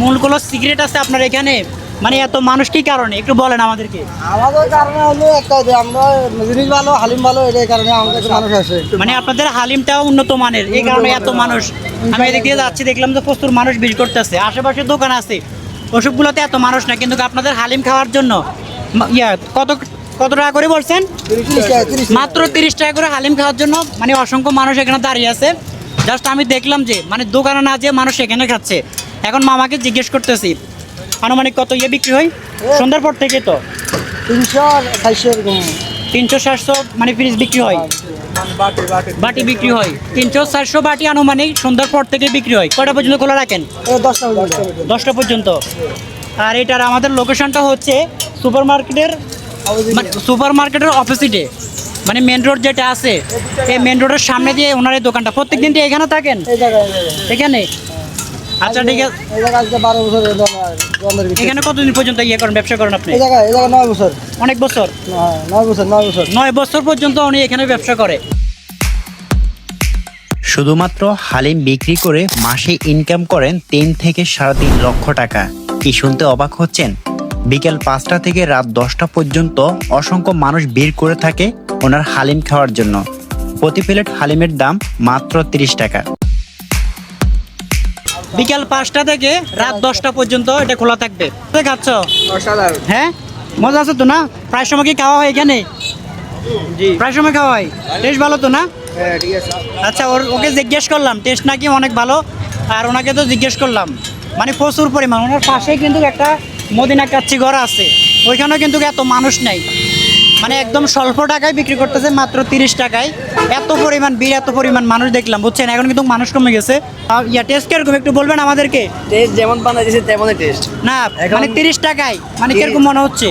মূলগুলো cigarette আছে আপনার এখানে? মানে এত মানুষ কি কারণে? একটু বলেন আমাদেরকে। আমাদের কারণে হলো একটা যে আমরা জিনিস ভালো হালিম ভালো এটাই কারণে আমাদের মানুষ আসে। মানে আপনাদের হালিমটাও উন্নত মানের এই কারণে এত মানুষ। আমি এদিক দিয়ে যাচ্ছি দেখলাম যে প্রচুর মানুষ ভিড় করতেছে। আশেপাশে দোকান আছে। ওসবগুলোতে এত মানুষ না কিন্তু আপনাদের হালিম খাওয়ার জন্য ইয়া কত কত টাকা করে বলছেন? মাত্র তিরিশ টাকা করে হালিম খাওয়ার জন্য মানে অসংখ্য মানুষ এখানে দাঁড়িয়ে আছে। জাস্ট আমি দেখলাম যে মানে দোকানে না যে মানুষ এখানে খাচ্ছে। এখন মামাকে জিজ্ঞেস করতেছি আনুমানিক কত ইয়ে বিক্রি হয়? সন্ধ্যার পর থেকে তো। তিনশো চারশো এরকম। তিনশো চারশো মানে পিস বিক্রি হয়। বাটি বিক্রি হয়। তিনশো চারশো বাটি আনুমানিক সন্ধ্যার পর থেকে বিক্রি হয়। কটা পর্যন্ত খোলা রাখেন? দশটা পর্যন্ত। আর এটার আমাদের লোকেশনটা হচ্ছে সুপার মার্কেটের মানে সুপার মার্কেটের অপোজিটে। মানে মেন রোড যেটা আছে এই মেন রোডের সামনে দিয়ে ওনার এই দোকানটা। প্রত্যেক দিন এখানে থাকেন। এখানে? আচ্ছা ঠিক আছে। এই জায়গায় আজকে বারো বছর হলো আমার ভিতরে। এখানে কতদিন পর্যন্ত ইয়ে করেন ব্যবসা করেন আপনি? এই জায়গায় এই জায়গায় নয় বছর। অনেক বছর? হ্যাঁ, নয় বছর নয় বছর। নয় বছর পর্যন্ত উনি এখানে ব্যবসা করে। শুধুমাত্র হালিম বিক্রি করে মাসে ইনকাম করেন তিন থেকে সাড়ে তিন লক্ষ টাকা। কি শুনতে অবাক হচ্ছেন? বিকেল পাঁচটা থেকে রাত দশটা পর্যন্ত অসংখ্য মানুষ ভিড় করে থাকে ওনার হালিম খাওয়ার জন্য। প্রতি প্লেট হালিমের দাম মাত্র তিরিশ টাকা। বিকাল পাঁচটা থেকে রাত দশটা পর্যন্ত এটা খোলা থাকবে। খাচ্ছ হ্যাঁ? মজা আছে তো না? প্রায় সময় কি খাওয়া হয় এখানে? প্রায় সময় খাওয়া হয়? টেস্ট ভালো তো না? হ্যাঁ আচ্ছা ওর ওকে জিজ্ঞেস করলাম টেস্ট নাকি অনেক ভালো? আর ওনাকে তো জিজ্ঞেস করলাম। মানে প্রচুর পরিমাণ। ওনার পাশেই কিন্তু একটা মদিনা কাচ্ছি ঘর আছে। ওইখানেও কিন্তু এত মানুষ নেই। মানে একদম স্বল্প টাকায় বিক্রি করতেছে, মাত্র তিরিশ টাকায়। এত পরিমাণ বীর এত পরিমাণ মানুষ দেখলাম, বুঝছেন? এখন কিন্তু মানুষ কমে গেছে। ইয়া টেস্ট কীরকম একটু বলবেন আমাদেরকে? টেস্ট যেমন বানাইছে তেমনই টেস্ট না মানে তিরিশ টাকায় মানে কীরকম মনে হচ্ছে?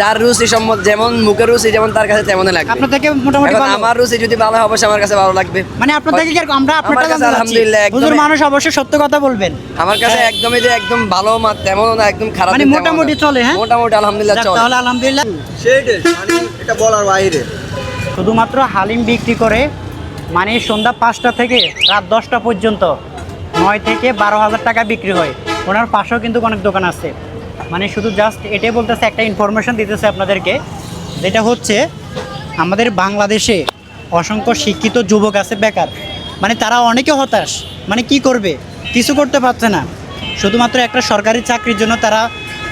যার রুচি সম্মত যেমন মুখের রুচি যেমন তার কাছে তেমনই লাগবে। আপনার থেকে মোটামুটি ভালো। আমার রুচি যদি ভালো হয় অবশ্যই আমার কাছে ভালো লাগবে। মানে আপনার থেকে কীরকম আমরা আপনারটা কাছে আলহামদুলিল্লাহ হুজুর মানুষ অবশ্যই সত্য কথা বলবেন। আমার কাছে হ্যাঁ। একদমই যে একদম ভালো মা তেমনও না একদম খারাপ মানে মোটামুটি চলে, হ্যাঁ? মোটামুটি আলহামদুলিল্লাহ চলে। তাহলে আলহামদুলিল্লাহ। মানে এটা বলার বাইরে। শুধুমাত্র হালিম বিক্রি করে মানে সন্ধ্যা পাঁচটা থেকে রাত দশটা পর্যন্ত নয় থেকে বারো হাজার টাকা বিক্রি হয়। ওনার পাশেও কিন্তু অনেক দোকান আছে। মানে শুধু জাস্ট এটাই বলতেছে, একটা ইনফরমেশন দিতেছে আপনাদেরকে, যেটা হচ্ছে আমাদের বাংলাদেশে অসংখ্য শিক্ষিত যুবক আছে বেকার। মানে তারা অনেকে হতাশ। মানে কি করবে? কিছু করতে পারছে না। শুধুমাত্র একটা সরকারি চাকরির জন্য তারা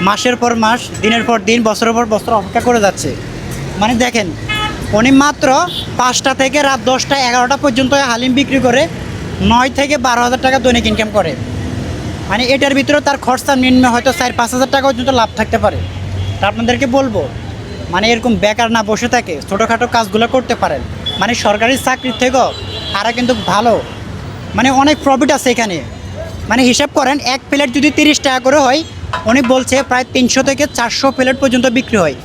মাসের পর মাস, দিনের পর দিন, বছরের পর বছর অপেক্ষা করে যাচ্ছে। মানে দেখেন, উনি মাত্র পাঁচটা থেকে রাত দশটা এগারোটা পর্যন্ত হালিম বিক্রি করে নয় থেকে বারো হাজার টাকা দৈনিক ইনকাম করে। মানে এটার ভিতরে তার খরচা নিম্ন হয়তো চার, পাঁচ হাজার টাকা পর্যন্ত লাভ থাকতে পারে। তা আপনাদেরকে বলব মানে এরকম বেকার না বসে থাকে ছোটোখাটো কাজগুলো করতে পারেন। মানে সরকারি চাকরির থেকেও আরা কিন্তু ভালো মানে অনেক প্রফিট আছে এখানে। মানে হিসাব করেন, এক প্লেট যদি তিরিশ টাকা করে হয়, উনি বলছে প্রায় তিনশো থেকে চারশো প্লেট পর্যন্ত বিক্রি হয়।